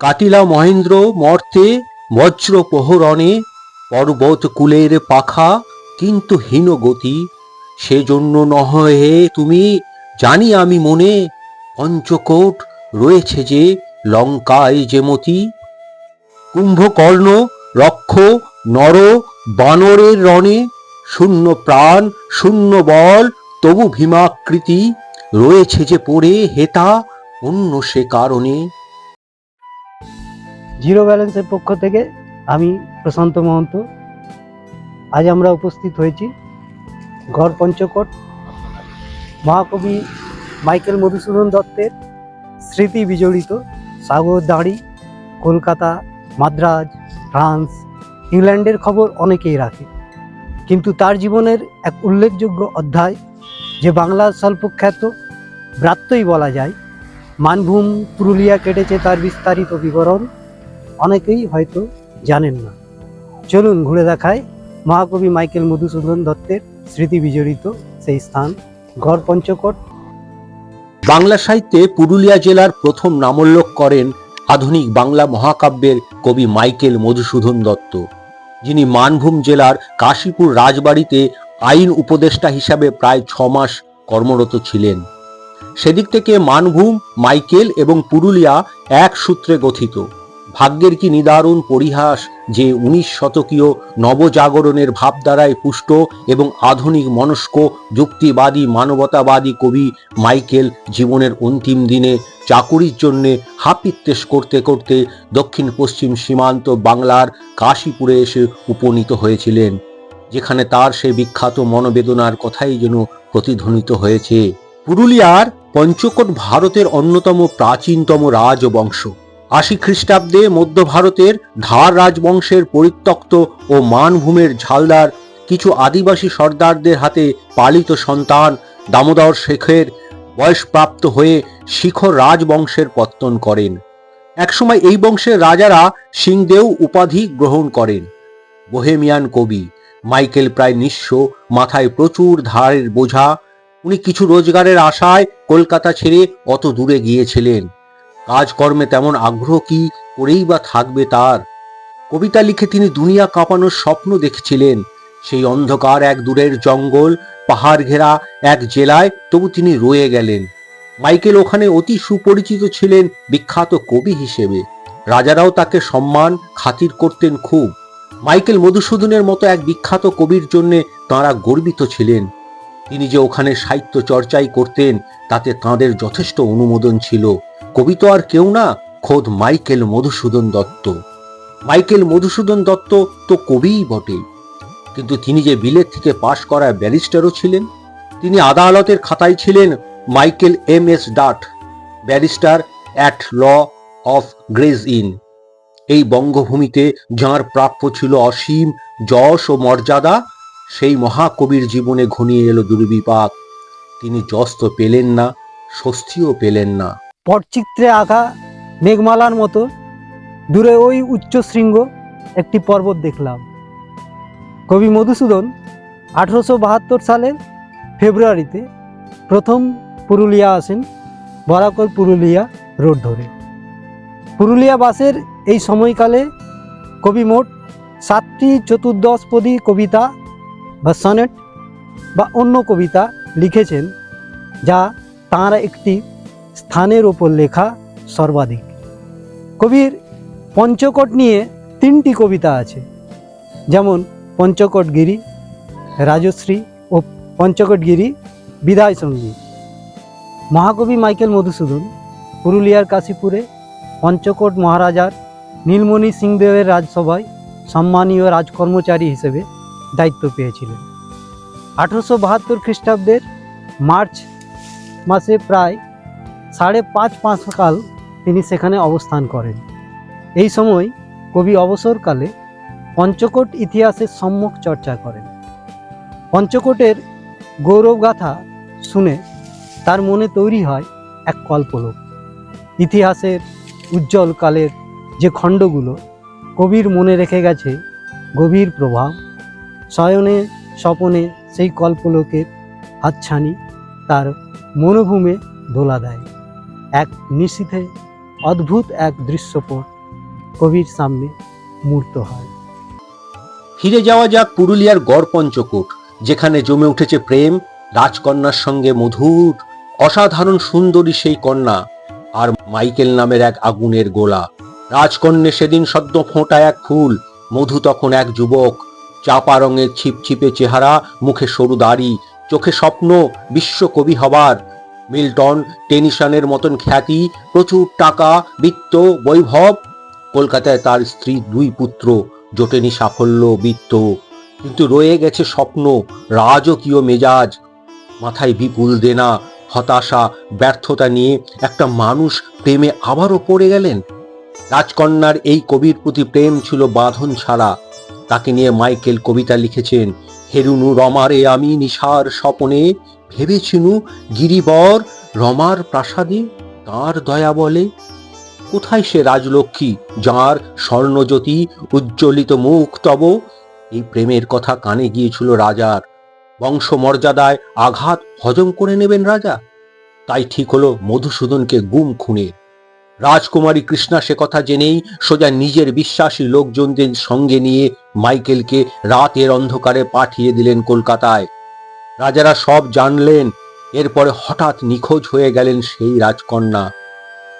কাটিলা মহেন্দ্র মর্তে, বজ্র প্রহরণে, পর্বত কুলের পাখা, কিন্তু হীন গতি। সেজন্য নহে তুমি, জানি আমি মনে, পঞ্চকোট রয়েছে যে লঙ্কায় যে মতি। কুম্ভকর্ণ, রক্ষ, নর, বানরের রণে, শূন্য প্রাণ, শূন্য বল, তবু ভীমাকৃতি, রয়েছে যে পড়ে হেতা, অন্য সে কারণে। জিরো ব্যালেন্সের পক্ষ থেকে আমি প্রশান্ত মহন্ত। আজ আমরা উপস্থিত হয়েছি গড় পঞ্চকোট মহাকবি মাইকেল মধুসূদন দত্তের স্মৃতি বিজড়িত সাগর দাঁড়ি, কলকাতা, মাদ্রাজ, ফ্রান্স, ইংল্যান্ডের খবর অনেকেই রাখে। কিন্তু তার জীবনের এক উল্লেখযোগ্য অধ্যায় যে বাংলার স্বল্পখ্যাত ব্রাত্যই বলা যায়, মানভূম পুরুলিয়া কেটেছে তার বিস্তারিত বিবরণ। অনেকেই হয়তো জানেন না। চলুন ঘুরে দেখায় মহাকবি মাইকেল মধুসূদন দত্তের স্মৃতি বিজড়িত সেই স্থান, গড় পঞ্চকোট। বাংলা সাহিত্যে পুরুলিয়া জেলার প্রথম নামোল্লেখ করেন আধুনিক বাংলা মহাকাব্যের কবি মাইকেল মধুসূদন দত্ত। যিনি মানভূম জেলার কাশীপুর রাজবাড়িতে আইন উপদেষ্টা হিসাবে প্রায় ছ মাস কর্মরত ছিলেন। সেদিক থেকে মানভূম, মাইকেল এবং পুরুলিয়া এক সূত্রে গঠিত। ভাগ্যের কি নিদারুণ পরিহাস যে উনিশ শতকীয় নবজাগরণের ভাবধারায় পুষ্ট এবং আধুনিক মনস্ক, যুক্তিবাদী, মানবতাবাদী কবি মাইকেল জীবনের অন্তিম দিনে চাকুরির জন্যে হাপিত্তেশ করতে করতে দক্ষিণ পশ্চিম সীমান্ত বাংলার কাশীপুরে এসে উপনীত হয়েছিলেন, যেখানে তার সে বিখ্যাত মনোবেদনার কথাই যেন প্রতিধ্বনিত হয়েছে। পুরুলিয়ার পঞ্চকোট ভারতের অন্যতম প্রাচীনতম রাজবংশ। আশি খ্রিস্টাব্দে মধ্য ভারতের ধার রাজবংশের পরিত্যক্ত ও মানভূমের ঝালদার কিছু আদিবাসী সর্দারদের হাতে পালিত সন্তান দামোদর শেখের বয়সপ্রাপ্ত হয়ে শিখর রাজবংশের পত্তন করেন। একসময় এই বংশের রাজারা সিংদেও উপাধি গ্রহণ করেন। বোহেমিয়ান কবি মাইকেল প্রায় নিঃস্ব, মাথায় প্রচুর ধারের বোঝা। উনি কিছু রোজগারের আশায় কলকাতা ছেড়ে অত দূরে গিয়েছিলেন। কাজকর্মে তেমন আগ্রহ কি করেই বা থাকবে তার? কবিতা লিখে তিনি দুনিয়া কাঁপানোর স্বপ্ন দেখছিলেন। সেই অন্ধকার এক দূরের জঙ্গল, পাহাড় ঘেরা এক জেলায় তবু তিনি রয়ে গেলেন। মাইকেল ওখানে অতি সুপরিচিত ছিলেন বিখ্যাত কবি হিসেবে। রাজারাও তাকে সম্মান, খাতির করতেন খুব। মাইকেল মধুসূদনের মতো এক বিখ্যাত কবির জন্যে তাঁরা গর্বিত ছিলেন। তিনি যে ওখানে সাহিত্য চর্চাই করতেন, তাতে তাঁদের যথেষ্ট অনুমোদন ছিল। কবি তো আর কেউ না, খোদ মাইকেল মধুসূদন দত্ত। মাইকেল মধুসূদন দত্ত তো কবিই বটে। কিন্তু তিনি যে বিলেত থেকে পাশ করা ব্যারিস্টারও ছিলেন, তিনি আদালতের খাতায় ছিলেন Michael M S Dutt, barrister at law of Gray's Inn. এই বঙ্গভূমিতে যাঁর প্রাপ্য ছিল অসীম যশ ও মর্যাদা সেই মহাকবির জীবনে ঘনিয়ে এলো দুর্বিপাক। তিনি যশ তো পেলেন না, স্বস্তিও পেলেন না। পটচিত্রে আঁকা মেঘমালার মতো, দূরে ওই উচ্চ শৃঙ্গ একটি পর্বত দেখলাম। কবি মধুসূদন আঠেরোশো বাহাত্তর সালের ফেব্রুয়ারিতে প্রথম পুরুলিয়া আসেন বরাকর পুরুলিয়া রোড ধরে। পুরুলিয়া বাসের এই সময়কালে কবি মোট সাতটি চতুর্দশপদী কবিতা বা সনেট বা অন্য কবিতা লিখেছেন যা তাঁর একটি স্থানের ওপর লেখা সর্বাধিক। কবির পঞ্চকোট নিয়ে তিনটি কবিতা আছে, যেমন পঞ্চকোটগিরি, রাজশ্রী ও পঞ্চকোটগিরি বিদায় সংগীত। মহাকবি মাইকেল মধুসূদন, পুরুলিয়ার কাশীপুরে পঞ্চকোট মহারাজার নীলমণি সিংদেবের রাজসভায় সম্মানীয় রাজকর্মচারী হিসেবে দায়িত্ব পেয়েছিলেন। আঠারোশো বাহাত্তর খ্রিস্টাব্দের মার্চ মাসে প্রায় সাড়ে পাঁচ পাঁচ কাল তিনি সেখানে অবস্থান করেন। এই সময় কবি অবসরকালে পঞ্চকোট ইতিহাসের সম্মুখ চর্চা করেন। পঞ্চকোটের গৌরবগাথা শুনে তার মনে তৈরি হয় এক কল্পলোক। ইতিহাসের উজ্জ্বল কালের যে খণ্ডগুলো কবির মনে রেখে গেছে গভীর প্রভাব শয়নে স্বপনে সেই কল্পলোকের হাতছানি তার মনোভূমে দোলা দেয়। এক নিশীথে অদ্ভুত এক দৃশ্যপট কবির সামনে মূর্ত হয়। ফিরে যাওয়া যাক পুরুলিয়ার গড় পঞ্চকোট, যেখানে জমে উঠেছে প্রেম, রাজকন্যার সঙ্গে মধুর, অসাধারণ সুন্দরী সেই কন্যা আর মাইকেল নামের এক আগুনের গোলা। রাজকন্যে সেদিন সদ্য ফোঁটা এক ফুল, মধু তখন এক যুবক। চাপা রঙের ছিপছিপে চেহারা, মুখে সরু দাড়ি, চোখে স্বপ্ন বিশ্বকবি হবার। মিল্টন টেনিসনের মতন খ্যাতি, প্রচুর টাকা, বিত্ত, বৈভব। কলকাতায় তার স্ত্রী দুই পুত্র, জোটেনি সাফল্য, বিত্ত। কিন্তু রয়ে গেছে স্বপ্ন, রাজকীয় মেজাজ। মাথায় বিপুল দেনা, হতাশা, ব্যর্থতা নিয়ে একটা মানুষ প্রেমে আবারও পড়ে গেলেন। রাজকন্যার এই কবির প্রতি প্রেম ছিল বাঁধন ছাড়া তাকে নিয়ে মাইকেল কবিতা লিখেছেন, হেরুনু রমারে আমি নিশার স্বপনে ভেবেছিনু গিরিবর রমার প্রাসাদে তার দয়া বলে। কোথায় সে রাজলক্ষ্মী যাঁর স্বর্ণজ্যোতি উজ্জ্বলিত মুখ তব? এই প্রেমের কথা কানে গিয়েছিল রাজার। বংশমর্যাদায় আঘাত হজম করে নেবেন রাজা। তাই ঠিক হলো মধুসূদনকে গুম খুনে। রাজকুমারী কৃষ্ণা সে কথা জেনেই সোজা নিজের বিশ্বাসী লোকজনদের সঙ্গে নিয়ে মাইকেলকে রাতের অন্ধকারে পাঠিয়ে দিলেন কলকাতায়। রাজারা সব জানলেন, এরপরে হঠাৎ নিখোঁজ হয়ে গেলেন সেই রাজকন্যা।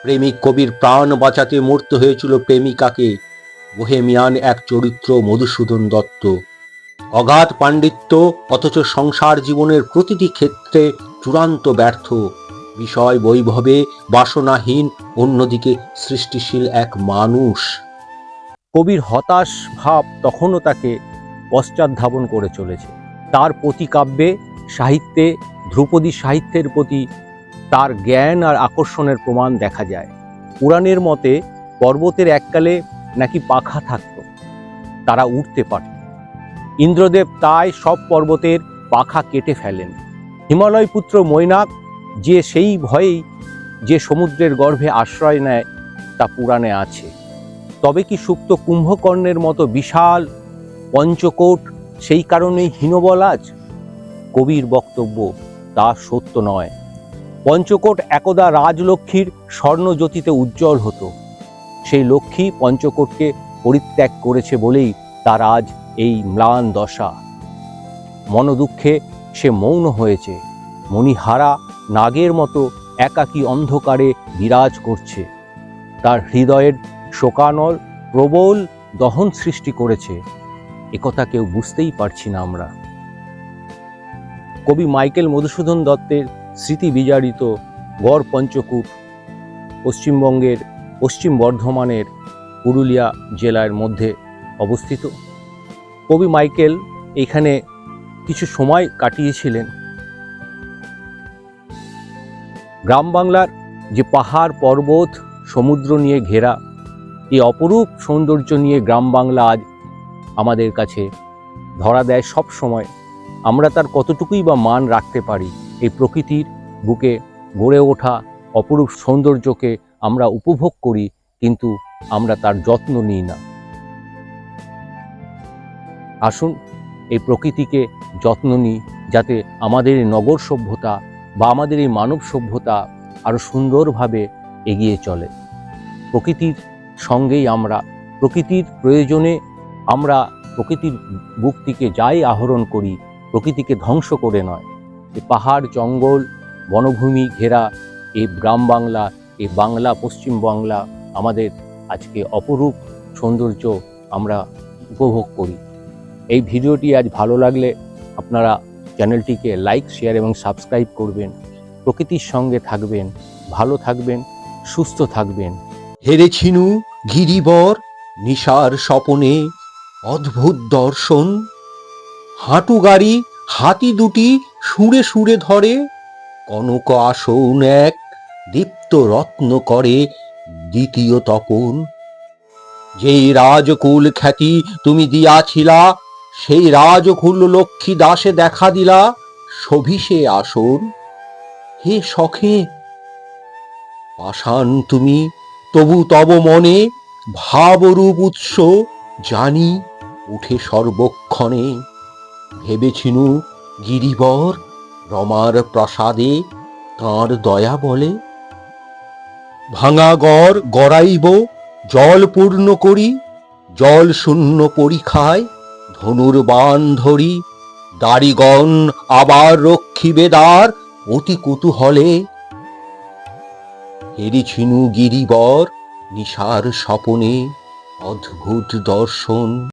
প্রেমিক কবির প্রাণ বাঁচাতে মরতে হয়েছিল প্রেমিকাকে। বোহেমিয়ান এক চরিত্র মধুসূদন দত্ত। অগাধ পাণ্ডিত্য, অথচ সংসার জীবনের প্রতিটি ক্ষেত্রে চূড়ান্ত ব্যর্থ। বিষয় বৈভবে বাসনাহীন, অন্যদিকে সৃষ্টিশীল এক মানুষ। কবির হতাশ ভাব তখনও তাকে পশ্চাৎধাবন করে চলেছে। তার প্রতিকাব্যে সাহিত্যে, ধ্রুপদী সাহিত্যের প্রতি তার জ্ঞান আর আকর্ষণের প্রমাণ দেখা যায়। পুরাণের মতে পর্বতের এককালে নাকি পাখা থাকত, তারা উঠতে পারত। ইন্দ্রদেব তাই সব পর্বতের পাখা কেটে ফেলেন। হিমালয় পুত্র মৈনাক যে সেই ভয়েই যে সমুদ্রের গর্ভে আশ্রয় নেয়, তা পুরাণে আছে। তবে কি সুপ্ত কুম্ভকর্ণের মতো বিশাল পঞ্চকোট সেই কারণেই হীনবলাজ কবির বক্তব্য, তা সত্য নয়। পঞ্চকোট একদা রাজলক্ষ্মীর স্বর্ণজ্যোতিতে উজ্জ্বল হতো। সেই লক্ষ্মী পঞ্চকোটকে পরিত্যাগ করেছে বলেই তার আজ এই ম্লান দশা। মনোদুঃখে সে মৌন হয়েছে। মণিহারা নাগের মতো একাকী অন্ধকারে বিরাজ করছে। তার হৃদয়ের শোকানল, প্রবল দহন সৃষ্টি করেছে। একথা কেউ বুঝতেই পারছি না আমরা। কবি মাইকেল মধুসূদন দত্তের স্মৃতি বিজারিত গড় পঞ্চকূট পশ্চিমবঙ্গের পশ্চিম বর্ধমানের পুরুলিয়া জেলার মধ্যে অবস্থিত। কবি মাইকেল এখানে কিছু সময় কাটিয়েছিলেন। গ্রাম বাংলার যে পাহাড় পর্বত সমুদ্র নিয়ে ঘেরা এই অপরূপ সৌন্দর্য নিয়ে গ্রাম বাংলা আজ আমাদের কাছে ধরা দেয় সব সময়। আমরা তার কতটুকুই বা মান রাখতে পারি, এই প্রকৃতির বুকে গড়ে ওঠা অপরূপ সৌন্দর্যকে আমরা উপভোগ করি, কিন্তু আমরা তার যত্ন নিই না। আসুন এই প্রকৃতিকে যত্ন নিই, যাতে আমাদের নগর সভ্যতা বা আমাদের এই মানব সভ্যতা আরও সুন্দরভাবে এগিয়ে চলে। প্রকৃতির সঙ্গেই আমরা, প্রকৃতির প্রয়োজনে আমরা প্রকৃতির বুক থেকে যাই আহরণ করি, প্রকৃতিকে ধ্বংস করে নয়। এই পাহাড়, জঙ্গল, বনভূমি ঘেরা এই গ্রাম বাংলা এই বাংলা, পশ্চিম বাংলা আমাদের আজকে অপরূপ সৌন্দর্য আমরা উপভোগ করি। এই ভিডিওটি আজ ভালো লাগলে আপনারা চ্যানেলটিকে লাইক, শেয়ার এবং সাবস্ক্রাইব করবেন। প্রকৃতির সঙ্গে থাকবেন, ভালো থাকবেন, সুস্থ থাকবেন। হেরেছিনু গিরিবর, নিশার স্বপনে অদ্ভুত দর্শন। হাঁটু গাড়ি, হাতি দুটি সুরে সুরে ধরে, কনক আসন এক দীপ্ত রত্ন করে দ্বিতীয় তপন। যেই রাজকুল খ্যাতি তুমি দিয়াছিলা সেই রাজকুল লক্ষ্মী দাসে দেখা দিলা সভিসে আসন। হে সখে, পাষাণ তুমি, তবু তব মনে ভাবরূপ উৎস জানি উঠে সর্বক্ষণে। ভেবেছিনু গিরিবর রমার প্রাসাদে তাঁর দয়া বলে। ভাঙা গড় গড়াইব, জল পূর্ণ করি, জল শূন্য পরীক্ষায় ধনুর বান ধরি, দাড়িগণ আবার রক্ষী বেদার অতি কুতূহলে। হেরিছিনু গিরিবর, নিশার স্বপনে অদ্ভুত দর্শন।